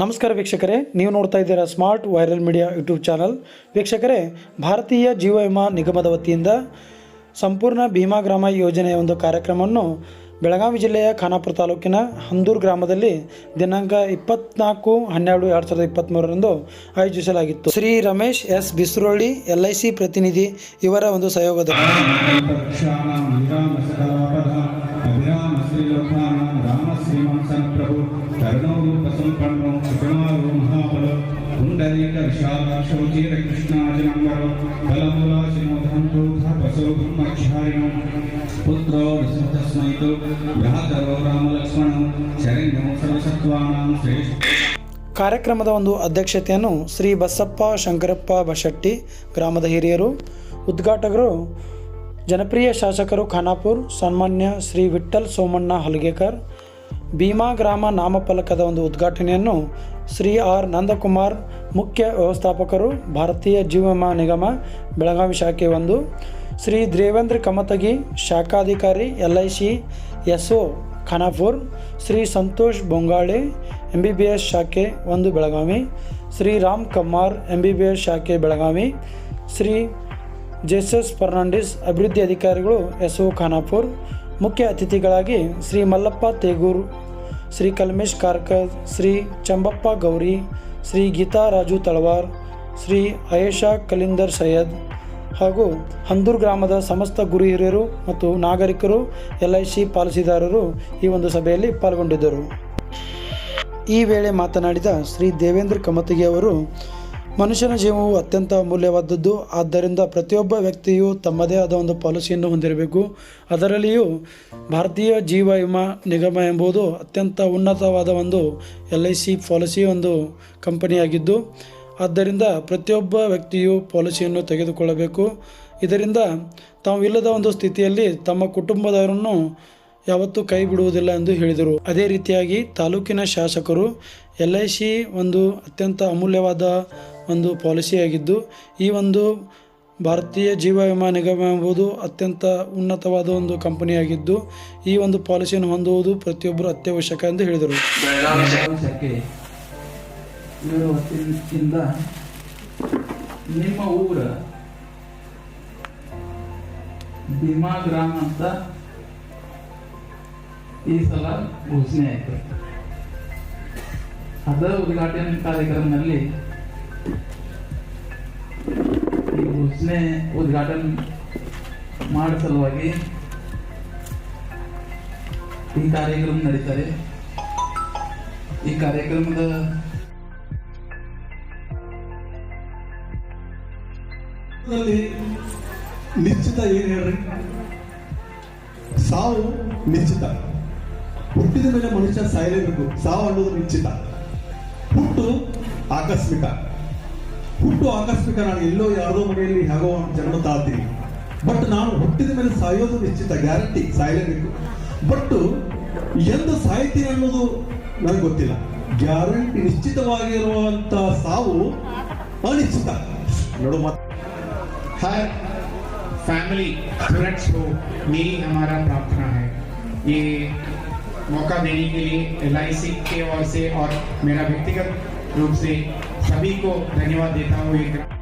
ನಮಸ್ಕಾರ ವೀಕ್ಷಕರೇ, ನೀವು ನೋಡ್ತಾ ಇದ್ದೀರಾ smart viral media YouTube channel ವೀಕ್ಷಕರೇ, ಭಾರತೀಯ ಜೀವ ವಿಮಾ ನಿಗಮದ ವತಿಯಿಂದ ಸಂಪೂರ್ಣ ಭೀಮಾ ಗ್ರಾಮ ಯೋಜನೆಯ ಒಂದು ಕಾರ್ಯಕ್ರಮವನ್ನು ಬೆಳಗಾವಿ ಜಿಲ್ಲೆಯ ಖಾನಾಪುರ ತಾಲೂಕಿನ ಹಂದೂರು ಗ್ರಾಮದಲ್ಲಿ ದಿನಾಂಕ ಇಪ್ಪತ್ನಾಲ್ಕು ಹನ್ನೆರಡು ಎರಡು ಸಾವಿರದ ಇಪ್ಪತ್ತ್ಮೂರರಂದು ಆಯೋಜಿಸಲಾಗಿತ್ತು. Shri Ramesh S Bisrolli, L I C ಪ್ರತಿನಿಧಿ ಇವರ ಒಂದು ಸಹಯೋಗದಲ್ಲಿ ಕಾರ್ಯಕ್ರಮದ ಒಂದು ಅಧ್ಯಕ್ಷತೆಯನ್ನು ಶ್ರೀ ಬಸಪ್ಪ ಶಂಕರಪ್ಪ ಬಶೆಟ್ಟಿ ಗ್ರಾಮದ ಹಿರಿಯರು, ಉದ್ಘಾಟಕರು ಜನಪ್ರಿಯ ಶಾಸಕರು ಖಾನಾಪುರ್, ಸನ್ಮಾನ್ಯ ಶ್ರೀ ವಿಠ್ಠಲ್ ಸೋಮಣ್ಣ ಹಲಗೇಕರ್, ಭೀಮಾ ಗ್ರಾಮ ನಾಮಫಲಕದ ಒಂದು ಉದ್ಘಾಟನೆಯನ್ನು ಶ್ರೀ ಆರ್ ನಂದಕುಮಾರ್ ಮುಖ್ಯ ವ್ಯವಸ್ಥಾಪಕರು ಭಾರತೀಯ ಜೀವ ನಿಗಮ, ಬೆಳಗಾವಿ ಶಾಖೆ ಒಂದು. Shri Devendra Kamatagi ಶಾಖಾಧಿಕಾರಿ L I C S O Khanapur, Shri Santosh Bongale M B B S ಶಾಖೆ ಒಂದು Belagavi, Shri Ram Kammar M B B S ಶಾಖೆ ಬೆಳಗಾವಿ, ಶ್ರೀ ಜೆಸಸ್ ಫರ್ನಾಂಡಿಸ್ ಅಭಿವೃದ್ಧಿ ಅಧಿಕಾರಿಗಳು ಎಸ್ ಒ ಖಾನಾಪುರ್, ಮುಖ್ಯ ಅತಿಥಿಗಳಾಗಿ ಶ್ರೀ ಮಲ್ಲಪ್ಪ ತೇಗೂರ್, ಶ್ರೀ ಕಲ್ಮೇಶ್ ಕಾರ್ಕರ್, ಶ್ರೀ ಚಂಬಪ್ಪ ಗೌರಿ ಶ್ರೀ ಗೀತಾ ರಾಜು ತಳವಾರ್, ಶ್ರೀ ಅಯೇಷಾ ಕಲಿಂದರ್ ಸೈಯದ್ ಹಾಗೂ ಹಂದೂರ್ ಗ್ರಾಮದ ಸಮಸ್ತ ಗುರು ಹಿರಿಯರು ಮತ್ತು ನಾಗರಿಕರು ಎಲ್ ಐ ಸಿ ಪಾಲಿಸಿದಾರರು ಈ ಒಂದು ಸಭೆಯಲ್ಲಿ ಪಾಲ್ಗೊಂಡಿದ್ದರು. ಈ ವೇಳೆ ಮಾತನಾಡಿದ ಶ್ರೀ ದೇವೇಂದ್ರ ಕಮತಗಿ ಅವರು ಮನುಷ್ಯನ ಜೀವವು ಅತ್ಯಂತ ಅಮೂಲ್ಯವಾದದ್ದು. ಆದ್ದರಿಂದ ಪ್ರತಿಯೊಬ್ಬ ವ್ಯಕ್ತಿಯು ತಮ್ಮದೇ ಆದ ಒಂದು ಪಾಲಿಸಿಯನ್ನು ಹೊಂದಿರಬೇಕು. ಅದರಲ್ಲಿಯೂ ಭಾರತೀಯ ಜೀವ ವಿಮಾ ನಿಗಮ ಎಂಬುದು ಅತ್ಯಂತ ಉನ್ನತವಾದ ಒಂದು ಎಲ್ ಐ ಸಿ ಪಾಲಿಸಿ ಒಂದು ಕಂಪನಿಯಾಗಿದ್ದು, ಆದ್ದರಿಂದ ಪ್ರತಿಯೊಬ್ಬ ವ್ಯಕ್ತಿಯು ಪಾಲಿಸಿಯನ್ನು ತೆಗೆದುಕೊಳ್ಳಬೇಕು. ಇದರಿಂದ ತಾವು ಇಲ್ಲದ ಒಂದು ಸ್ಥಿತಿಯಲ್ಲಿ ತಮ್ಮ ಕುಟುಂಬದವರನ್ನು ಯಾವತ್ತೂ ಕೈ ಬಿಡುವುದಿಲ್ಲ ಎಂದು ಹೇಳಿದರು. ಅದೇ ರೀತಿಯಾಗಿ ತಾಲೂಕಿನ ಶಾಸಕರು ಎಲ್ ಐ ಸಿ ಒಂದು ಅತ್ಯಂತ ಅಮೂಲ್ಯವಾದ ಒಂದು ಪಾಲಿಸಿಯಾಗಿದ್ದು ಈ ಒಂದು ಭಾರತೀಯ ಜೀವ ವಿಮಾ ನಿಗಮ ಎಂಬುದು ಅತ್ಯಂತ ಉನ್ನತವಾದ ಒಂದು ಕಂಪನಿಯಾಗಿದ್ದು ಈ ಒಂದು ಪಾಲಿಸಿಯನ್ನು ಹೊಂದುವುದು ಪ್ರತಿಯೊಬ್ಬರು ಅತ್ಯವಶ್ಯಕ ಎಂದು ಹೇಳಿದರು. ನಿಮ್ಮ ಊರ ಭೀಮಾ ಗ್ರಾಮ ಅಂತ ಈ ಸಲ ಘೋಷಣೆ ಆಯಿತು. ಅದರ ಉದ್ಘಾಟನೆ ಕಾರ್ಯಕ್ರಮದಲ್ಲಿ ಘೋಷಣೆ ಉದ್ಘಾಟನೆ ಮಾಡೋ ಸಲುವಾಗಿ ಈ ಕಾರ್ಯಕ್ರಮ ನಡೀತಾರೆ. ಈ ಕಾರ್ಯಕ್ರಮದ ನಿಶ್ಚಿತ ಏನ್ ಹೇಳ್ರಿ? ಸಾವು ನಿಶ್ಚಿತ. ಹುಟ್ಟಿದ ಮೇಲೆ ಮನುಷ್ಯ ಸಾಯಲೇಬೇಕು. ಸಾವು ಅನ್ನೋದು ನಿಶ್ಚಿತ. ಹುಟ್ಟು ಆಕಸ್ಮಿಕ. ಹುಟ್ಟು ಆಕಸ್ಮಿಕ ನಾನು ಎಲ್ಲೋ ಯಾರ್ದೋ ಮನೆಯಲ್ಲಿ ಹೇಗೋ ಜನ್ಮ ತಾಳ್ತೀನಿ ಬಟ್ ನಾನು ಹುಟ್ಟಿದ ಮೇಲೆ ಸಾಯೋದು ನಿಶ್ಚಿತ ಗ್ಯಾರಂಟಿ ಸಾಯಲೇಬೇಕು ಬಟ್ ಎಂದು ಸಾಯ್ತೀನಿ ಅನ್ನೋದು ನನಗೆ ಗೊತ್ತಿಲ್ಲ ಗ್ಯಾರಂಟಿ ನಿಶ್ಚಿತವಾಗಿರುವಂತ ಸಾವು ಅನಿಶ್ಚಿತ ನೋಡು ಮತ್ತೆ हर फैमिली स्टूडेंट्स को मेरी हमारा प्रार्थना है ये मौका देने के लिए एल के ओर से और मेरा व्यक्तिगत रूप से सभी को धन्यवाद देता हूँ एक